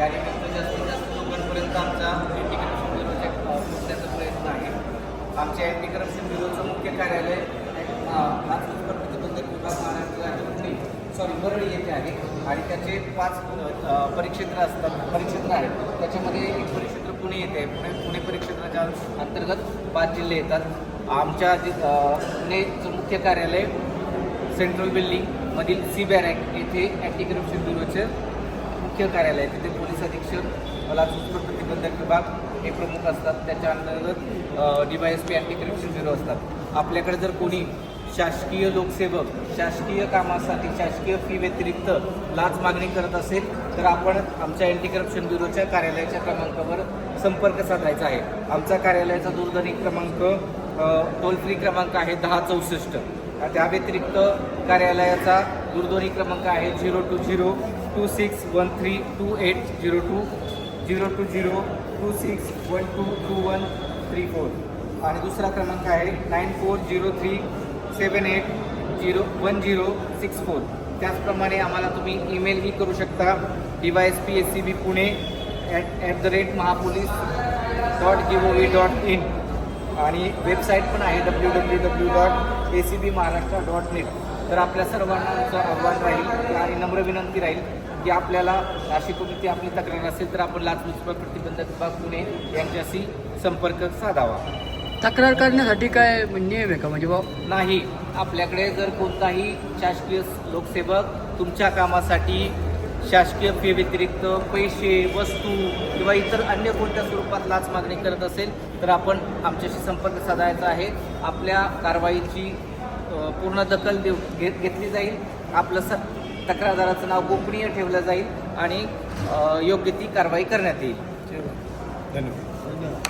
यानिमित्त जास्तीत जास्त लोकांपर्यंत आमचा अँटी करप्शन ब्युरोच्या पोहोचण्याचा प्रयत्न आहे. आमच्या अँटी करप्शन ब्युरोचं मुख्य कार्यालय लाचलुचपत प्रतिबंधक विभाग महाराष्ट्र सॉरी बरळी येथे आहे. आणि त्याचे पाच परिक्षेत्र असतात परिक्षेत्र आहेत. त्याच्यामध्ये एक परिक्षेत्र पुणे येते. आहे पुणे पुणे परिक्षेत्राच्या अंतर्गत पाच जिल्हे येतात. आमच्या जे पुणेचं मुख्य कार्यालय सेंट्रल बिल्डिंगमधील सी बॅरॅक येथे अँटी करप्शन ब्युरोचे मुख्य कार्यालय तिथे पोलीस अधीक्षक लाचलुचपत प्रतिबंधक विभाग हे प्रमुख असतात. त्याच्या अंतर्गत D Y S P anti corruption bureau असतात. आपल्याकडे जर कोणी शासकीय लोकसेवक शासकीय कामासाठी शासकीय फी व्यतिरिक्त लाच मागणी करत असेल तर आपण आमच्या अँटी करप्शन ब्युरोच्या कार्यालयाच्या क्रमांकावर संपर्क साधायचा आहे. आमचा कार्यालयाचा दूरध्वनी क्रमांक टोल फ्री क्रमांक आहे दहा चौसष्ट. त्या व्यतिरिक्त कार्यालयाचा दूरध्वनी क्रमांक आहे zero two zero two six one three two eight zero two zero two zero two six one two two one three four आणि दुसरा क्रमांक आहे nine four zero three seven eight zero one zero six four त्याचप्रमाणे आम्हाला तुम्ही ईमेलही करू शकता. D Y S P S C B Pune at at the rate Mahapolice dot G O V dot in आणि वेबसाईट पण आहे W W W dot A C B Maharashtra dot net तर आपल्या सर्वांचं आव्हान राहील आणि नम्र विनंती राहील की आपल्याला अशी कोणती आपली तक्रार असेल तर आपण लाचलुचपत प्रतिबंधक विभाग पुणे यांच्याशी संपर्क साधावा. तक्रार करण्यासाठी काय नियम आहे का? म्हणजे बा नाही आपल्याकडे जर कोणताही शासकीय लोकसेवक तुमच्या कामासाठी शासकीय फी व्यतिरिक्त पैसे वस्तू किंवा इतर अन्य कोणत्या स्वरूपात लाच मागणी करत असेल तर आपण आमच्याशी संपर्क साधायचा आहे. आपल्या कारवाईची पूर्ण दखल देऊ घेत घेतली जाईल. आपलं स तक्रारदाराचं नाव गोपनीय ठेवलं जाईल आणि योग्य ती कारवाई करण्यात येईल. धन्यवाद.